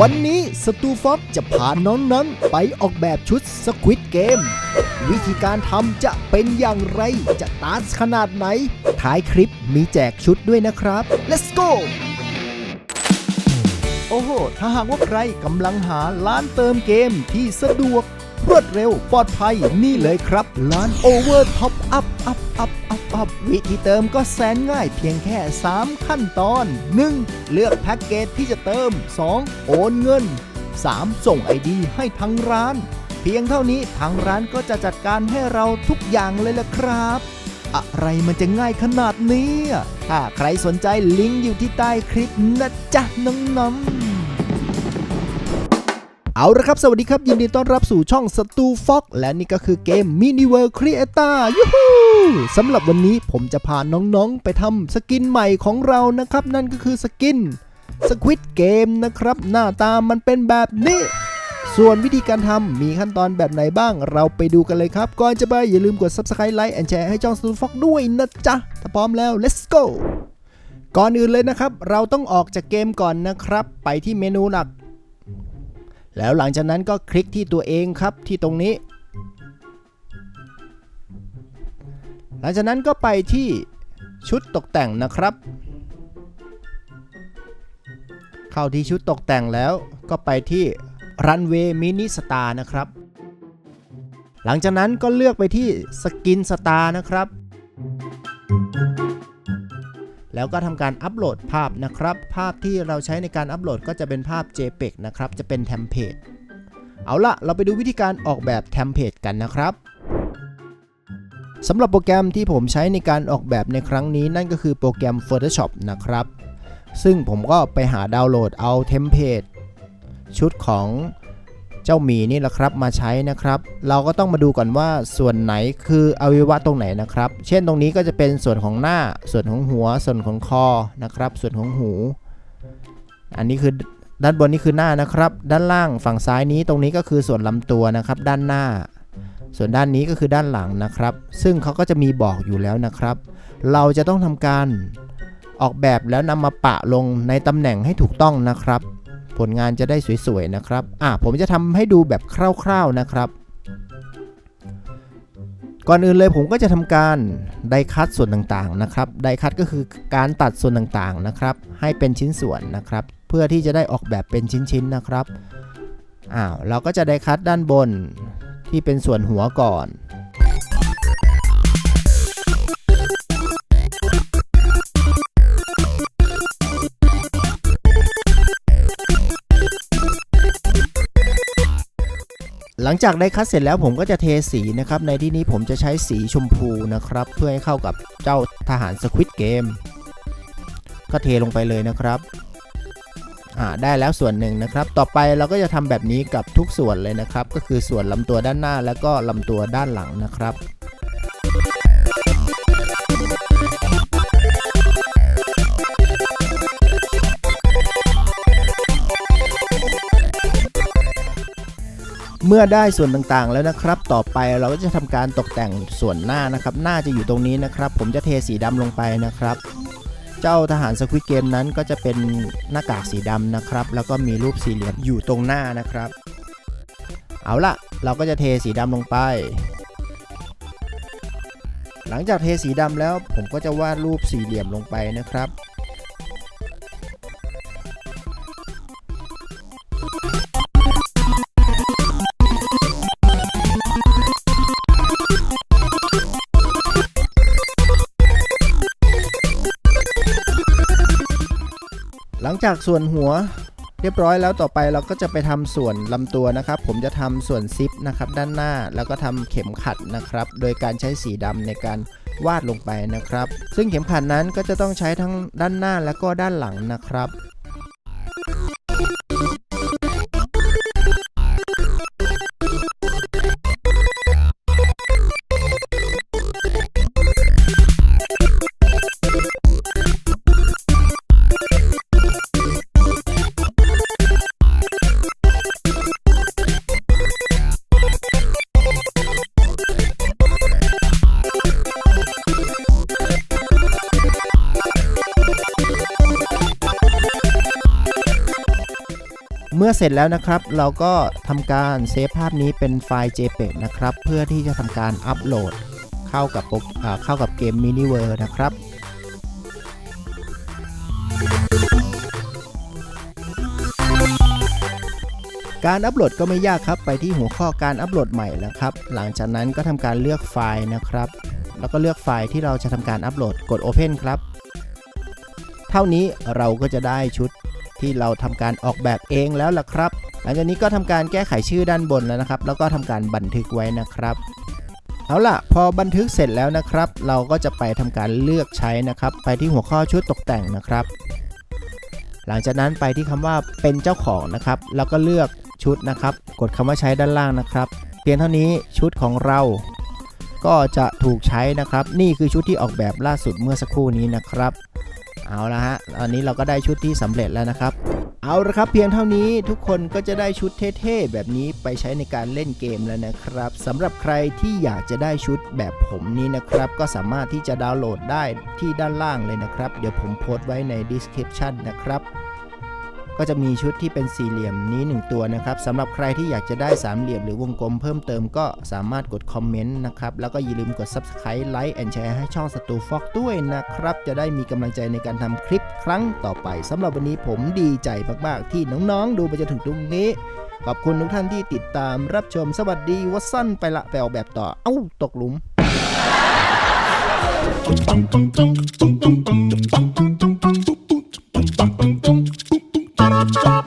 วันนี้สตูฟ็อกจะพาน้องๆไปออกแบบชุดสควิตเกม วิธีการทำจะเป็นอย่างไรจะตาร์ขนาดไหน ท้ายคลิปมีแจกชุดด้วยนะครับ let's go โอ้โห ถ้าหากว่าใครกำลังหาร้านเติมเกมที่สะดวก รวดเร็วปลอดภัยนี่เลยครับ ร้าน Over Top Up Up Up Up Up วิธีเติมก็แสนง่ายเพียงแค่ 3 ขั้นตอน 1. เลือกแพ็กเกจที่จะเติม 2. โอนเงิน 3. ส่ง ID ให้ทางร้าน เพียงเท่านี้ทางร้านก็จะจัดการให้เราทุกอย่างเลยละครับ อะไรมันจะง่ายขนาดนี้ ถ้าใครสนใจลิงก์อยู่ที่ใต้คลิปนะจ๊ะน้องๆ เอาละครับ สวัสดีครับ ยินดีต้อนรับสู่ช่องสตูฟ็อกและนี่ก็คือเกม Mini World Creator ยูฮูสำหรับวันนี้ผมจะพาน้องๆ ไปทำสกินใหม่ของเรานะครับ นั่นก็คือสกินสควิตเกมนะครับ หน้าตามันเป็นแบบนี้ ส่วนวิธีการทำมีขั้นตอนแบบไหนบ้าง เราไปดูกันเลยครับ ก่อนจะไปอย่าลืมกด Subscribe Like and Share ให้ช่องสตูฟ็อกด้วยนะจ๊ะ ถ้าพร้อมแล้ว let's go ก่อนอื่นเลยนะครับ เราต้องออกจากเกมก่อนนะครับ ไปที่เมนูหลัก แล้วหลังจากนั้นก็คลิกที่ตัวเองครับที่ตรงนี้ หลังจากนั้นก็ไปที่ชุดตกแต่งนะครับ เข้าที่ชุดตกแต่งแล้วก็ไปที่รันเวย์มินิสตาร์นะครับ หลังจากนั้นก็เลือกไปที่สกินสตาร์นะครับ แล้วก็ทำการอัปโหลดภาพนะครับ ภาพที่เราใช้ในการอัปโหลดก็จะเป็นภาพ JPEG นะครับ จะเป็นเทมเพลตเอาละเราไปดูวิธีการออกแบบเทมเพลตกันนะครับสำหรับโปรแกรมที่ผมใช้ในการออกแบบในครั้งนี้นั่นก็คือโปรแกรม Photoshop นะครับ ซึ่งผมก็ไปหาดาวน์โหลดเอาเทมเพลตชุดของ จ้าหมีนี่แหละครับมาใช้นะครับ เราก็ต้องมาดูก่อนว่าส่วนไหนคืออวัยวะตรงไหนนะครับ เช่นตรงนี้ก็จะเป็นส่วนของหน้า ส่วนของหัว ส่วนของคอนะครับ ส่วนของหู อันนี้คือด้านบนนี่คือหน้านะครับ ด้านล่างฝั่งซ้ายนี้ตรงนี้ก็คือส่วนลำตัวนะครับ ด้านหน้า ส่วนด้านนี้ก็คือด้านหลังนะครับ ซึ่งเขาก็จะมีบอกอยู่แล้วนะครับ เราจะต้องทำการออกแบบแล้วนำมาปะลงในตำแหน่งให้ถูกต้องนะครับ ผลงานจะได้สวยๆนะครับอะผมจะทำให้ดูแบบคร่าวๆนะครับ ก่อนอื่นเลยผมก็จะทำการไดคัตส่วนต่างๆนะครับไดคัตก็คือการตัดส่วนต่างๆนะครับ ให้เป็นชิ้นส่วนนะครับ เพื่อที่จะได้ออกแบบเป็นชิ้นๆนะครับอ้าวเราก็จะไดคัตด้านบนที่เป็นส่วนหัวก่อน หลังจากได้คัดเสร็จแล้วผมก็จะเทสีนะครับ ในที่นี้ผมจะใช้สีชมพูนะครับ เพื่อให้เข้ากับเจ้าทหารสควิตเกม ก็เทลงไปเลยนะครับอ่าได้แล้วส่วนหนึ่งนะครับ ต่อไปเราก็จะทำแบบนี้กับทุกส่วนเลยนะครับ ก็คือส่วนลำตัวด้านหน้า แล้วก็ลำตัวด้านหลังนะครับ เมื่อได้ส่วนต่างๆ แล้วนะครับ ต่อไปเราก็จะทำการตกแต่งส่วนหน้านะครับ หน้าจะอยู่ตรงนี้นะครับ ผมจะเทสีดำลงไปนะครับ เจ้าทหารสควิตเกมนั้นก็จะเป็นหน้ากากสีดำนะครับ แล้วก็มีรูปสี่เหลี่ยมอยู่ตรงหน้านะครับ เอาละเราก็จะเทสีดำลงไป หลังจากเทสีดำแล้วผมก็จะวาดรูปสี่เหลี่ยมลงไปนะครับ หลังจากส่วนหัวเรียบร้อยแล้วต่อไปเราก็จะไปทำส่วนลำตัวนะครับ ผมจะทำส่วนซิปนะครับด้านหน้าแล้วก็ทำเข็มขัดนะครับ โดยการใช้สีดำในการวาดลงไปนะครับ ซึ่งเข็มขัดนั้นก็จะต้องใช้ทั้งด้านหน้าและก็ด้านหลังนะครับ มื่อเสร็จแล้วนะครับ เราก็ทำการเซฟภาพนี้เป็นไฟล์ JPEG นะครับ เพื่อที่จะทำการอัปโหลดเข้ากับโปรอ่าเข้ากับเกม Miniverse นะครับการอัปโหลดก็ไม่ยากครับ ไปที่หัวข้อการอัปโหลดใหม่แล้วครับ หลังจากนั้นก็ทำการเลือกไฟล์นะครับ แล้วก็เลือกไฟล์ที่เราจะทำการอัปโหลด กด Open ครับ เท่านี้เราก็จะได้ชุด ที่เราทำการออกแบบเองแล้วล่ะครับ หลังจากนี้ก็ทำการแก้ไขชื่อด้านบนแล้วนะครับ แล้วก็ทำการบันทึกไว้นะครับ เอาล่ะ พอบันทึกเสร็จแล้วนะครับ เราก็จะไปทำการเลือกใช้นะครับ ไปที่หัวข้อชุดตกแต่งนะครับ หลังจากนั้นไปที่คำว่าเป็นเจ้าของนะครับ แล้วก็เลือกชุดนะครับ กดคำว่าใช้ด้านล่างนะครับ เพียงเท่านี้ชุดของเรา ก็จะถูกใช้นะครับ นี่คือชุดที่ออกแบบล่าสุดเมื่อสักครู่นี้นะครับ เอาละฮะตอนนี้เราก็ได้ชุดที่สำเร็จแล้วนะครับ เอาละครับเพียงเท่านี้ทุกคนก็จะได้ชุดเท่ๆแบบนี้ไปใช้ในการเล่นเกมแล้วนะครับสำหรับใครที่อยากจะได้ชุดแบบผมนี้นะครับ ก็สามารถที่จะดาวน์โหลดได้ที่ด้านล่างเลยนะครับ เดี๋ยวผมโพสต์ไว้ใน description นะครับ ก็จะมีชุดที่เป็นสี่เหลี่ยมนี้ 1 ตัวนะครับสำหรับใครที่อยากจะได้สามเหลี่ยมหรือวงกลมเพิ่มเติมก็สามารถกดคอมเมนต์นะครับแล้วก็อย่าลืมกด subscribe like and share ให้ช่องสตูฟอกด้วยนะครับ จะได้มีกำลังใจในการทำคลิปครั้งต่อไปสำหรับวันนี้ผมดีใจมากๆ ที่น้องๆ ดูไปจนถึงตรงนี้ ขอบคุณทุกท่านที่ติดตามรับชมสวัสดีวัสสั้นไปละไปออกแบบต่อเอ้าตกหลุม Stop, stop.